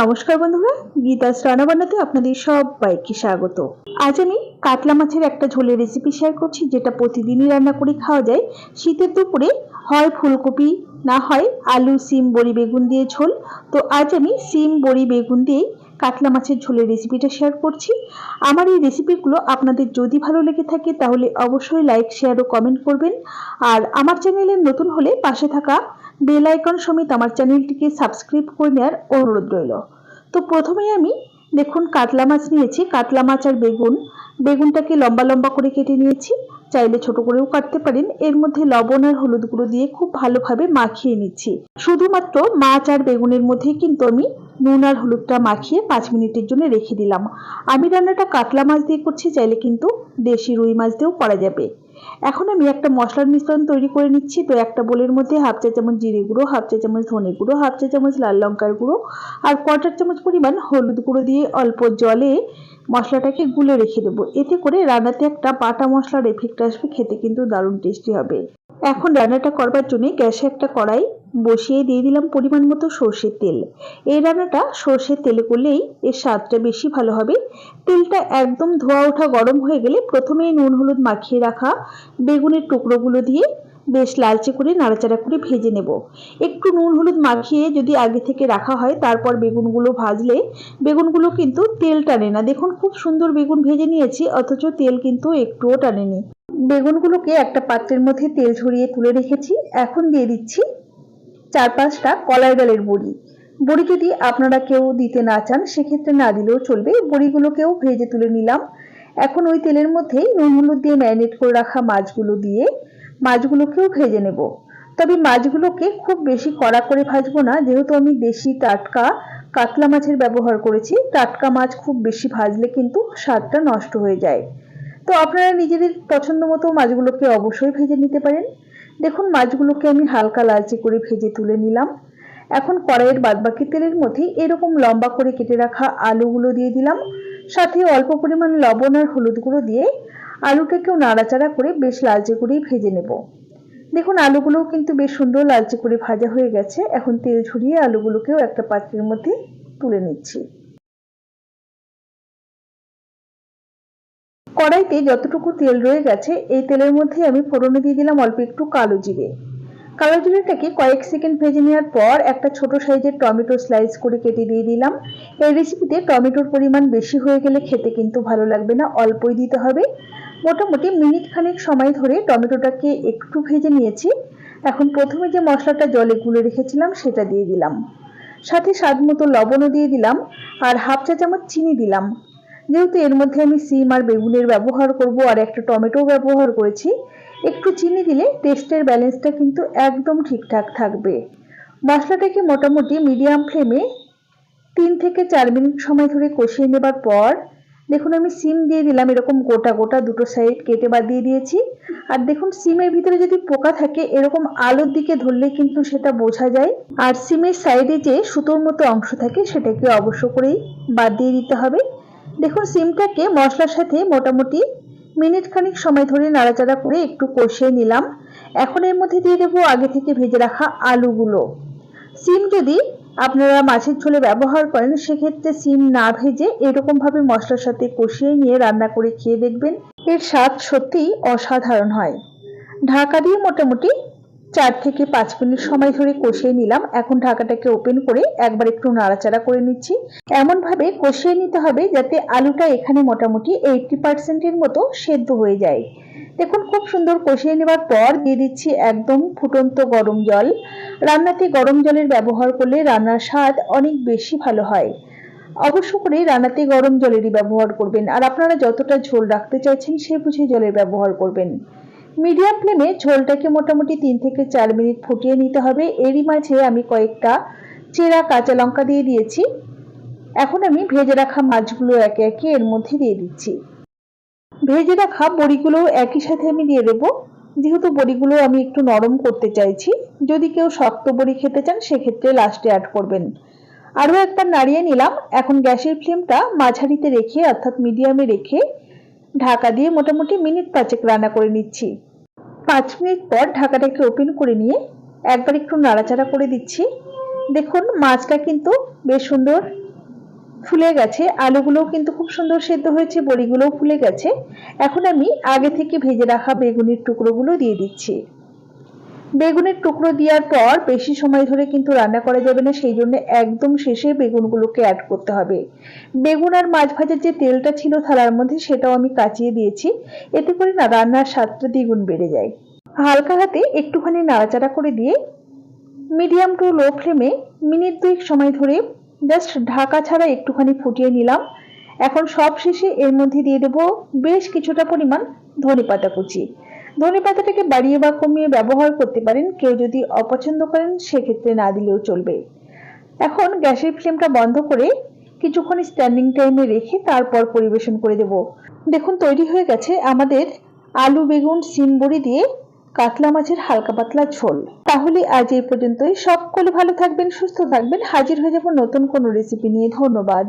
নমস্কার বন্ধুরা, গীতাস রান্নাবান্নাতে আপনাদের সবাইকে স্বাগত। আজ আমি কাতলা মাছের একটা ঝোলের রেসিপি শেয়ার করছি, যেটা প্রতিদিনই রান্না করে খাওয়া যায়। শীতের দুপুরে হয় ফুলকপি, না হয় আলু, সিম, বড়ি, বেগুন দিয়ে ঝোল। তো আজ আমি সিম, বড়ি, বেগুন দিয়েই কাতলা মাছের ঝোলের রেসিপিটা শেয়ার করছি। আমার এই রেসিপিগুলো আপনাদের যদি ভালো লেগে থাকে তাহলে অবশ্যই লাইক শেয়ার ও কমেন্ট করবেন। আর আমার চ্যানেলে নতুন হলে পাশে থাকা বেল আইকন সমেত আমার চ্যানেলটিকে সাবস্ক্রাইব করে নেওয়ার অনুরোধ রইল। তো প্রথমে আমি দেখুন কাতলা মাছ নিয়েছি। কাতলা মাছ আর বেগুন। বেগুনটাকে লম্বা লম্বা করে কেটে নিয়েছি। চাইলে ছোট করেও কাটতে পারেন। এর মধ্যে লবণ আর হলুদ গুঁড়ো দিয়ে খুব ভালোভাবে মাখিয়ে নিচ্ছি। শুধুমাত্র মাছ আর বেগুনের মধ্যেই কিন্তু আমি নুন আর হলুদটা মাখিয়ে পাঁচ মিনিটের জন্য রেখে দিলাম। আমি রান্নাটা কাতলা মাছ দিয়ে করছি, চাইলে কিন্তু দেশি রুই মাছ দিয়েও করা যাবে। এখন আমি একটা মশলার মিশ্রণ তৈরি করে নিচ্ছি। তো একটা বোলের মধ্যে হাফ চা চামচ জিরে গুঁড়ো, হাফ চা চামচ ধনে গুঁড়ো, হাফ চা চামচ লাল লঙ্কার গুঁড়ো আর কোয়ার্টার চামচ পরিমাণ হলুদ গুঁড়ো দিয়ে অল্প জলে মশলাটাকে গুলে রেখে দেবো। এতে করে রান্নাতে একটা বাটা মশলার এফেক্ট আসবে, খেতে কিন্তু দারুণ টেস্টি হবে। এখন রান্নাটা করবার জন্যে গ্যাসে একটা কড়াই বসিয়ে দিয়ে দিলাম পরিমাণ মতো সর্ষের তেল। এই রান্নাটা সর্ষের তেলে করলেই এর স্বাদটা বেশি ভালো হবে। তেলটা একদম ধোয়া ওঠা গরম হয়ে গেলে প্রথমেই নুন, হলুদ মাখিয়ে রাখা বেগুনের টুকরোগুলো দিয়ে বেশ লালচে করে নাড়াচাড়া করে ভেজে নেব। একটু নুন, হলুদ মাখিয়ে যদি আগে থেকে রাখা হয় তারপর বেগুনগুলো ভাজলে বেগুনগুলো কিন্তু তেল টানে না। দেখুন খুব সুন্দর বেগুন ভেজে নিয়েছি, অথচ তেল কিন্তু একটুও টানেনি। বেগুনগুলোকে একটা পাত্রের মধ্যে তেল ঝরিয়ে তুলে রেখেছি। এখন দিয়ে দিচ্ছি চার পাঁচটা কলাই ডালের বড়ি। বড়ি যদি আপনারা কেউ দিতে না চান, সেক্ষেত্রে না দিলেও চলবে। বড়িগুলোকেও ভেজে তুলে নিলাম। এখন ওই তেলের মধ্যেই নুন হলুদ দিয়ে ম্যারিনেট করে রাখা মাছগুলো দিয়ে মাছগুলোকেও ভেজে নেব। তবে মাছগুলোকে খুব বেশি কড়া করে ভাজবো না। যেহেতু আমি দেশি টাটকা কাতলা মাছের ব্যবহার করেছি, টাটকা মাছ খুব বেশি ভাজলে কিন্তু স্বাদটা নষ্ট হয়ে যায়। তো আপনারা নিজেদের পছন্দ মতো মাছগুলোকে অবশ্যই ভেজে নিতে পারেন। দেখুন, মাছগুলোকে আমি হালকা লালচে করে ভেজে তুলে নিলাম। এখন কড়াইয়ের বাদবাকি তেলের মধ্যে এরকম লম্বা করে কেটে রাখা আলুগুলো দিয়ে দিলাম। সাথে অল্প পরিমাণ লবণ আর হলুদ গুঁড়ো দিয়ে আলুটাকেও নাড়াচাড়া করে বেশ লালচে করেই ভেজে নেব। দেখুন, আলুগুলোও কিন্তু বেশ সুন্দর লালচে করে ভাজা হয়ে গেছে। এখন তেল ঝরিয়ে আলুগুলোকেও একটা পাত্রের মধ্যে তুলে নিচ্ছি। কড়াইতে যতটুকু তেল রয়ে গেছে, এই তেলের মধ্যে আমি ফোড়নে দিয়ে দিলাম অল্প একটু কালো জিরে। কালো জিরেটাকে কয়েক সেকেন্ড ভেজে নেওয়ার পর একটা ছোট সাইজের টমেটো স্লাইস করে কেটে দিয়ে দিলাম। এই রেসিপিতে টমেটোর পরিমাণ বেশি হয়ে গেলে খেতে কিন্তু ভালো লাগবে না, অল্পই দিতে হবে। মোটামুটি মিনিট খানেক সময় ধরে টমেটোটাকে একটু ভেজে নিয়েছি। এখন প্রথমে যে মশলাটা জলে গুলে রেখেছিলাম, সেটা দিয়ে দিলাম। সাথে স্বাদ মতো লবণও দিয়ে দিলাম, আর হাফ চা চামচ চিনি দিলাম। যেহেতু এর মধ্যে আমি সিম আর বেগুনের ব্যবহার করব আর একটা টমেটো ব্যবহার করেছি, একটু চিনি দিলে টেস্টের ব্যালেন্সটা কিন্তু একদম ঠিকঠাক থাকবে। মশলাটাকে মোটামুটি মিডিয়াম ফ্লেমে তিন থেকে চার মিনিট সময় ধরে কষিয়ে নেবার পর, দেখুন আমি সিম দিয়ে দিলাম, এরকম গোটা গোটা দুটো সাইড কেটে বাদ দিয়ে দিয়েছি। আর দেখুন সিমের ভিতরে যদি পোকা থাকে, এরকম আলোর দিকে ধরলে কিন্তু সেটা বোঝা যায়। আর সিমের সাইডে যে সুতোর মতো অংশ থাকে, সেটাকে অবশ্য করেই বাদ দিয়ে দিতে হবে। দেখুন, সিমটাকে মশলার সাথে মোটামুটি মিনিট খানিক সময় ধরে নাড়াচাড়া করে একটু কষিয়ে নিলাম। এখন এর মধ্যে দিয়ে দেবো আগে থেকে ভেজে রাখা আলুগুলো। সিম যদি আপনারা মাছের ঝোলে ব্যবহার করেন, সেক্ষেত্রে সিম না ভেজে এরকমভাবে মশলার সাথে কষিয়ে নিয়ে রান্না করে খেয়ে দেখবেন এর স্বাদ সত্যিই অসাধারণ হয়। ঢাকা দিয়ে মোটামুটি চার থেকে পাঁচ মিনিট সময় ধরে কষিয়ে নিলাম। এখন ঢাকাটাকে ওপেন করে একবার একটু নাড়াচাড়া করে নিচ্ছি। এমনভাবে কষিয়ে নিতে হবে যাতে আলুটা এখানে মোটামুটি এইটটি পার্সেন্টের মতো সেদ্ধ হয়ে যায়। দেখুন, খুব সুন্দর কষিয়ে নেবার পর দিয়ে দিচ্ছি একদম ফুটন্ত গরম জল। রান্নাতে গরম জলের ব্যবহার করলে রান্নার স্বাদ অনেক বেশি ভালো হয়। অবশ্য করে রান্নাতে গরম জলেরই ব্যবহার করবেন। আর আপনারা যতটা ঝোল রাখতে চাইছেন সে বুঝে জলের ব্যবহার করবেন। মিডিয়াম ফ্লেমে ঝোলটাকে মোটামুটি তিন থেকে চার মিনিট ফুটিয়ে নিতে হবে। এরই মাঝে আমি কয়েকটা চেরা কাঁচা লঙ্কা দিয়ে দিয়েছি। এখন আমি ভেজে রাখা মাছগুলো একে একে এর মধ্যে দিয়ে দিচ্ছি। ভেজে রাখা বড়িগুলো একই সাথে আমি দিয়ে দেবো। যেহেতু বড়িগুলো আমি একটু নরম করতে চাইছি, যদি কেউ শক্ত বড়ি খেতে চান, সেক্ষেত্রে লাস্টে অ্যাড করবেন। আরও একবার নাড়িয়ে নিলাম। এখন গ্যাসের ফ্লেমটা মাঝারিতে রেখে, অর্থাৎ মিডিয়ামে রেখে ঢাকা দিয়ে মোটামুটি মিনিট পাঁচেক রান্না করে নিচ্ছি। পাঁচ মিনিট পর ঢাকাটাকে ওপেন করে নিয়ে একবার একটু নাড়াচাড়া করে দিচ্ছি। দেখুন, মাছটা কিন্তু বেশ সুন্দর ফুলে গেছে। আলুগুলোও কিন্তু খুব সুন্দর সেদ্ধ হয়েছে, বড়িগুলোও ফুলে গেছে। এখন আমি আগে থেকে ভেজে রাখা বেগুনের টুকরোগুলো দিয়ে দিচ্ছি। বেগুনের টুকরো দেওয়ার পর বেশি সময় ধরে কিন্তু রান্না করা যাবে না, সেই জন্য একদম শেষে বেগুনগুলোকে অ্যাড করতে হবে। বেগুন আর মাছ ভাজার যে তেলটা ছিল থালার মধ্যে, সেটাও আমি কাচিয়ে দিয়েছি। এতে করে না রান্নার স্বাদটা দ্বিগুণ বেড়ে যায়। হালকা হাতে একটুখানি নাড়াচাড়া করে দিয়ে মিডিয়াম টু লো ফ্লেমে মিনিট দুয়েক সময় ধরে জাস্ট ঢাকা ছাড়া একটুখানি ফুটিয়ে নিলাম। এখন সব শেষে এর মধ্যে দিয়ে দেবো বেশ কিছুটা পরিমাণ ধনে পাতা কুচি। ধনে পাতাটাকে বাড়িয়ে বা কমিয়ে ব্যবহার করতে পারেন, কেউ যদি অপছন্দ করেন, সেক্ষেত্রে না দিলেও চলবে। এখন গ্যাসের ফ্লেমটা বন্ধ করে কিছুক্ষণ স্ট্যান্ডিং টাইমে রেখে তারপর পরিবেশন করে দেব। দেখুন, তৈরি হয়ে গেছে আমাদের আলু, বেগুন সিম বড়ি দিয়ে কাতলা মাছের হালকা পাতলা ঝোল। তাহলে আজ এই পর্যন্তই। সকলে ভালো থাকবেন, সুস্থ থাকবেন। হাজির হয়ে যাব নতুন কোনো রেসিপি নিয়ে। ধন্যবাদ।